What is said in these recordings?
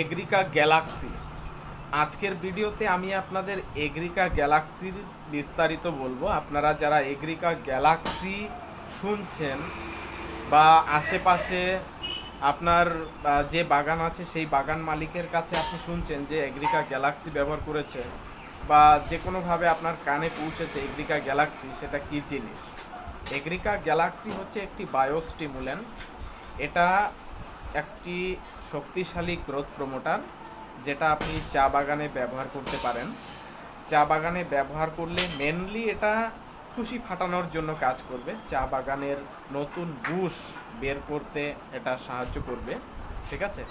এগ্রিকা Galaxy. আজকের ভিডিওতে আমি আপনাদের এগ্রিকা গ্যালাক্সির বিস্তারিত বলব। আপনারা যারা এগ্রিকা গ্যালাক্সি শুনছেন বা আশেপাশে আপনার যে বাগান আছে, সেই বাগান মালিকের কাছে আপনি শুনছেন যে এগ্রিকা গ্যালাক্সি ব্যবহার করেছে বা যে কোনোভাবে আপনার কানে পৌঁছেছে এগ্রিকা গ্যালাক্সি, সেটা কী জিনিস? এগ্রিকা গ্যালাক্সি হচ্ছে একটি বায়োস্টিমুল্যান্ট এটা একটি শক্তিশালী গ্রোথ প্রমোটার যেটা আপনি চা বাগানে ব্যবহার করতে পারেন। চা বাগানে ব্যবহার করলে মেনলি এটা খুশি ফাটানোর জন্য কাজ করবে। চা বাগানের নতুন বুশ বের করতে এটা সাহায্য করবে, ঠিক আছে?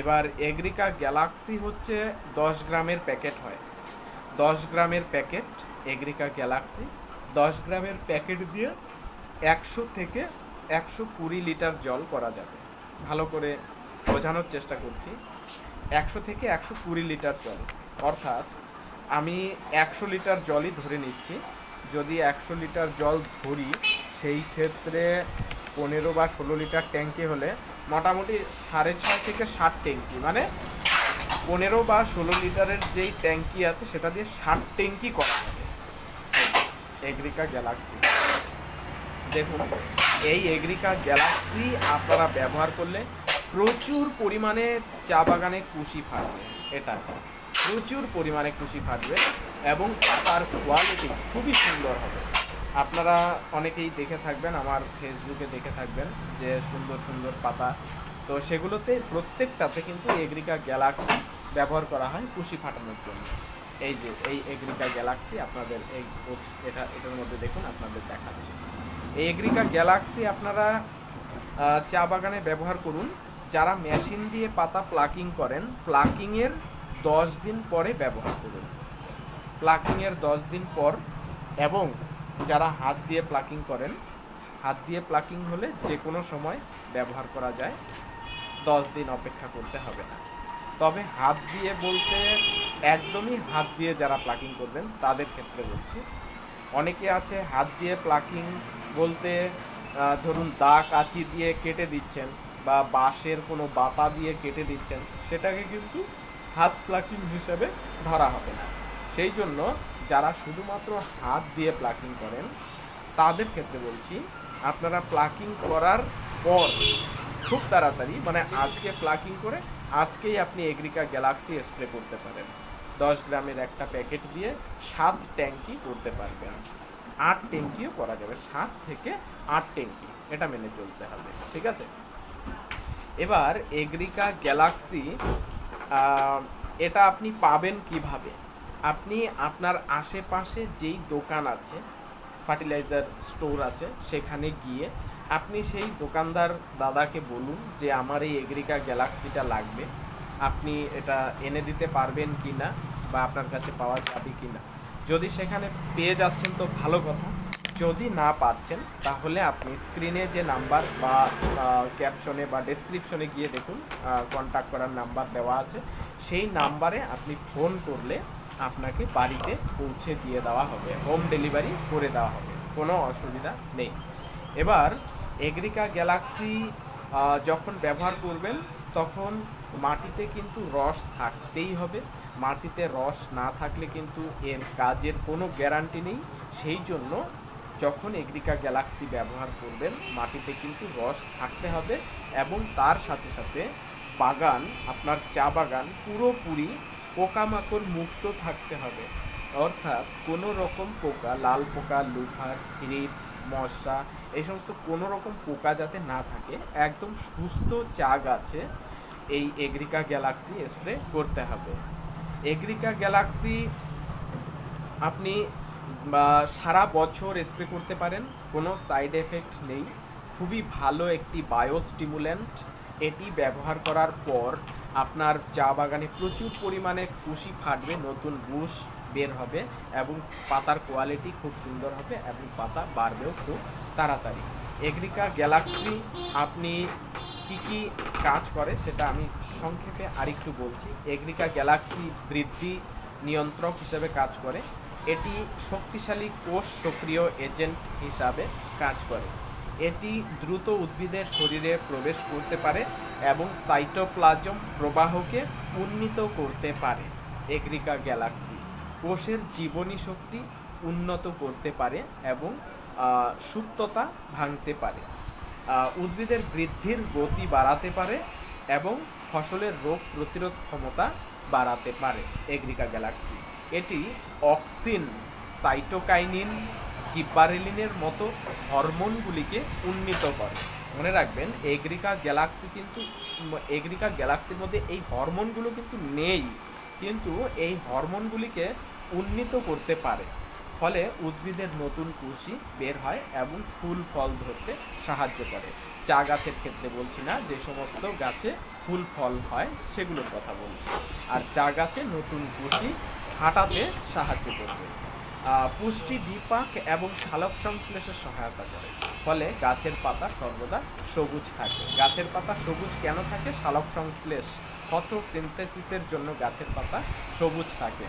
এবার এগ্রিকা গ্যালাক্সি হচ্ছে দশ গ্রামের প্যাকেট হয়। দশ গ্রামের প্যাকেট এগ্রিকা গ্যালাক্সি দশ গ্রামের প্যাকেট দিয়ে একশো থেকে একশো কুড়ি লিটার জল করা যাবে। ভালো করে বোঝানোর চেষ্টা করছি। একশো থেকে একশো কুড়ি লিটার জল। অর্থাৎ আমি একশো লিটার জলই ধরে নিচ্ছি। যদি একশো লিটার জল ধরি, সেই ক্ষেত্রে পনেরো বা ষোলো লিটার ট্যাঙ্কি হলে মোটামুটি সাড়ে ছয় থেকে ষাট ট্যাঙ্কি। মানে পনেরো বা ষোলো লিটারের যেই ট্যাঙ্কি আছে, সেটা দিয়ে ষাট ট্যাঙ্কি করা যাবে এগ্রিকা গ্যালাক্সি। দেখুন, এই এগ্রিকা গ্যালাক্সি আপনারা ব্যবহার করলে প্রচুর পরিমাণে চা বাগানে কুশি ফাটবে, এটা প্রচুর পরিমাণে কুশি ফাটবে এবং তার কোয়ালিটি খুবই সুন্দর হবে। আপনারা অনেকেই দেখে থাকবেন, আমার ফেসবুকে দেখে থাকবেন যে সুন্দর সুন্দর পাতা। তো সেগুলোতে প্রত্যেকটাতে কিন্তু এগ্রিকা গ্যালাক্সি ব্যবহার করা হয় কুশি ফাটানোর জন্য। এই যে, এই এগ্রিকা গ্যালাক্সি আপনাদের এই এটা, এটার মধ্যে দেখুন, আপনাদের দেখাচ্ছে। এই এগ্রিকা গ্যালাক্সি আপনারা চা বাগানে ব্যবহার করুন। যারা মেশিন দিয়ে পাতা প্লাকিং করেন, প্লাকিংয়ের দশ দিন পরে ব্যবহার করুন। প্লাকিংয়ের দশ দিন পর এবং যারা হাত দিয়ে প্লাকিং করেন, হাত দিয়ে প্লাকিং হলে যে কোনো সময় ব্যবহার করা যায়, দশ দিন অপেক্ষা করতে হবে না। তবে হাত দিয়ে বলতে একদমই হাত দিয়ে যারা প্লাকিং করবেন, তাদের ক্ষেত্রে বলছি, অনেকে আছে হাত দিয়ে প্লাকিং বলতে ধরুন দা কাঁচি দিয়ে কেটে দিচ্ছেন বা বাঁশের কোনো বাতা দিয়ে কেটে দিচ্ছেন, সেটাকে কিন্তু হাত প্লাকিং হিসেবে ধরা হবে না। সেই জন্য যারা শুধুমাত্র হাত দিয়ে প্লাকিং করেন, তাদের ক্ষেত্রে বলছি, আপনারা প্লাকিং করার পর খুব তাড়াতাড়ি মানে আজকে প্লাকিং করে আজকেই আপনি এগ্রিকা গ্যালাক্সি স্প্রে করতে পারেন। দশ গ্রামের একটা প্যাকেট দিয়ে সাত ট্যাঙ্কি করতে পারবেন। আট ট্যাঙ্কিও করা যাবে, সাত থেকে আট ট্যাঙ্কি, এটা মেনে চলতে হবে, ঠিক আছে? এবার এগ্রিকা গ্যালাক্সি এটা আপনি পাবেন কীভাবে? আপনি আপনার আশেপাশে যেই দোকান আছে, ফার্টিলাইজার স্টোর আছে, সেখানে গিয়ে আপনি সেই দোকানদার দাদাকে বলুন যে আমার এই এগ্রিকা গ্যালাক্সিটা লাগবে। আপনি এটা এনে দিতে পারবেন কি না বা আপনার কাছে পাওয়া যাবে কি না যদি সেখানে পেয়ে যাচ্ছেন তো ভালো কথা। যদি না পাচ্ছেন, তাহলে আপনি স্ক্রিনে যে নাম্বার বা ক্যাপশনে বা ডেসক্রিপশনে গিয়ে দেখুন কন্ট্যাক্ট করার নাম্বার দেওয়া আছে। সেই নাম্বারে আপনি ফোন করলে আপনাকে বাড়িতে পৌঁছে দিয়ে দেওয়া হবে হোম ডেলিভারি করে দেওয়া হবে, কোনো অসুবিধা নেই। এবার এগ্রিকা গ্যালাক্সি যখন ব্যবহার করবেন, তখন মাটিতে কিন্তু রস থাকতেই হবে। মাটিতে রস না থাকলে কিন্তু এর কাজের কোনো গ্যারান্টি নেই। সেই জন্য যখন এগ্রিকা গ্যালাক্সি ব্যবহার করবেন, মাটিতে কিন্তু রস থাকতে হবে এবং তার সাথে সাথে বাগান, আপনার চা বাগান পুরোপুরি পোকামাকড় মুক্ত থাকতে হবে। অর্থাৎ কোনো রকম পোকা, লাল পোকা লুফার থ্রিপস, মশা, এই সমস্ত কোনো রকম পোকা যাতে না থাকে, একদম সুস্থ চা গাছে এই এগ্রিকা গ্যালাক্সি স্প্রে করতে হবে। এগ্রিকা গ্যালাক্সি আপনি বা সারা বছর স্প্রে করতে পারেন, কোনো সাইড এফেক্ট নেই। খুবই ভালো একটি বায়োস্টিমুল্যান্ট এটি ব্যবহার করার পর আপনার চা বাগানে প্রচুর পরিমাণে খুশি ফাটবে, নতুন বুশ বের হবে এবং পাতার কোয়ালিটি খুব সুন্দর হবে এবং পাতা বাড়বেও খুব তাড়াতাড়ি। এগ্রিকা গ্যালাক্সি, আপনি কি কি কাজ করে সেটা আমি সংক্ষেপে আরেকটু বলছি। এগ্রিকা গ্যালাক্সি বৃদ্ধি নিয়ন্ত্রক হিসেবে কাজ করে। এটি শক্তিশালী কোষ সক্রিয় এজেন্ট হিসাবে কাজ করে। এটি দ্রুত উদ্ভিদের শরীরে প্রবেশ করতে পারে এবং সাইটোপ্লাজম প্রবাহকে উন্নীত করতে পারে। এগ্রিকা গ্যালাক্সি কোষের জীবনী শক্তি উন্নত করতে পারে এবং সুপ্ততা ভাঙতে পারে। উদ্ভিদের বৃদ্ধির গতি বাড়াতে পারে এবং ফসলের রোগ প্রতিরোধ ক্ষমতা বাড়াতে পারে এগ্রিকা গ্যালাক্সি। এটি অক্সিন সাইটোকাইনিন জিব্বারেলিনের মতো হরমোনগুলিকে উন্নীত করে। মনে রাখবেন, এগ্রিকা গ্যালাক্সি কিন্তু, এগ্রিকা গ্যালাক্সির মধ্যে এই হরমোনগুলো কিন্তু নেই, কিন্তু এই হরমোনগুলিকে উন্নীত করতে পারে। ফলে উদ্ভিদের নতুন কুশি বের হয় এবং ফুল ফল ধরতে সাহায্য করে। চা গাছের ক্ষেত্রে বলছি না, যে সমস্ত গাছে ফুল ফল হয়, সেগুলোর কথা বলছি। আর চা গাছে নতুন কুশি হাঁটাতে সাহায্য করবে। পুষ্টি বিপাক এবং সালোক সংশ্লেষে সহায়তা করে। ফলে গাছের পাতা সর্বদা সবুজ থাকে। গাছের পাতা সবুজ কেন থাকে? সালোক সংশ্লেষ ফটোসিনথেসিসের জন্য গাছের পাতা সবুজ থাকে।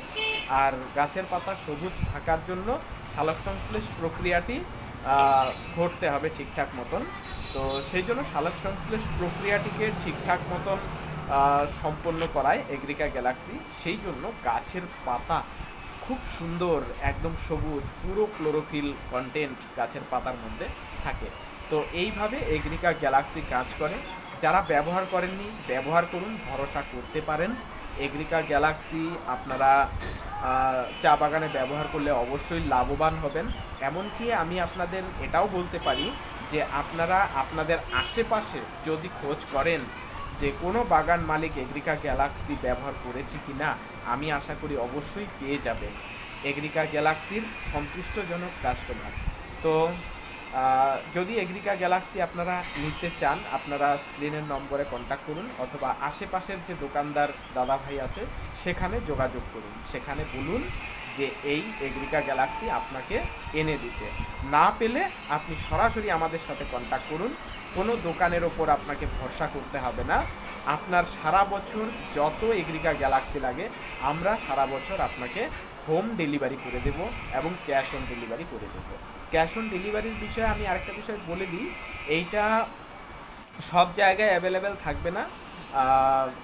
আর গাছের পাতা সবুজ থাকার জন্য সালোক সংশ্লেষ প্রক্রিয়াটি ঘটতে হবে ঠিকঠাক মতন। তো সেই জন্য সালোক সংশ্লেষ প্রক্রিয়াটিকে ঠিকঠাক মতন সম্পন্ন করায় এগ্রিকা গ্যালাক্সি। সেই জন্য গাছের পাতা খুব সুন্দর, একদম সবুজ, পুরো ক্লোরোফিল কন্টেন্ট গাছের পাতার মধ্যে থাকে। তো এইভাবে এগ্রিকা গ্যালাক্সি কাজ করে। যারা ব্যবহার করেননি, ব্যবহার করুন, ভরসা করতে পারেন। এগ্রিকা গ্যালাক্সি আপনারা চা বাগানে ব্যবহার করলে অবশ্যই লাভবান হবেন। এমনকি আমি আপনাদের এটাও বলতে পারি যে আপনারা আপনাদের আশেপাশে যদি খোঁজ করেন যে কোনো বাগান মালিক এগ্রিকা গ্যালাক্সি ব্যবহার করেছে কি না, আমি আশা করি অবশ্যই পেয়ে যাবেন। এগ্রিকা গ্যালাক্সির সন্তুষ্টজনক কাস্টমার। তো যদি এগ্রিকা গ্যালাক্সি আপনারা নিতে চান, আপনারা স্ক্রিনের নম্বরে কন্ট্যাক্ট করুন অথবা আশেপাশের যে দোকানদার দাদা ভাই আছে, সেখানে যোগাযোগ করুন। সেখানে বলুন যে এই এগ্রিকা গ্যালাক্সি আপনাকে এনে দিতে। না পেলে আপনি সরাসরি আমাদের সাথে কন্ট্যাক্ট করুন। কোনো দোকানের ওপর আপনাকে ভরসা করতে হবে না। আপনার সারা বছর যত এগ্রিকা গ্যালাক্সি লাগে, আমরা সারা বছর আপনাকে হোম ডেলিভারি করে দেব এবং ক্যাশ অন ডেলিভারি করে দেব। ক্যাশ অন ডেলিভারির বিষয়ে আমি আরেকটা বিষয় বলে দিই। এইটা সব জায়গায় অ্যাভেলেবেল থাকবে না।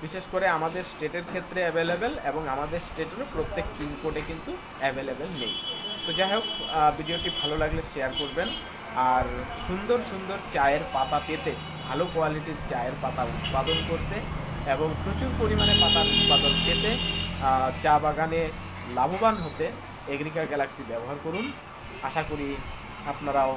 বিশেষ করে আমাদের স্টেটের ক্ষেত্রে অ্যাভেলেবেল এবং আমাদের স্টেটেরও প্রত্যেক পিনকোডে কিন্তু অ্যাভেলেবেল নেই। তো যাই হোক ভিডিওটি ভালো লাগলে শেয়ার করবেন। আর সুন্দর সুন্দর চায়ের পাতা পেতে, ভালো কোয়ালিটির চায়ের পাতা উৎপাদন করতে এবং প্রচুর পরিমাণে পাতার উৎপাদন পেতে চা বাগানে লাভবান হতে এগ্রিকা গ্যালাক্সি ব্যবহার করুন। আশা করি আপনারাও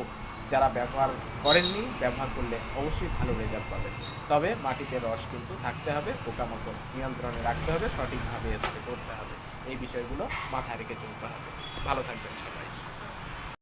যারা ব্যবহার করেননি, ব্যবহার করলে অবশ্যই ভালো রেজাল্ট পাবেন। তবে মাটিতে রস কিন্তু থাকতে হবে, পোকামাকড় নিয়ন্ত্রণে রাখতে হবে, সঠিকভাবে স্প্রে করতে হবে। এই বিষয়গুলো মাথায় রেখে চলতে হবে। ভালো থাকবেন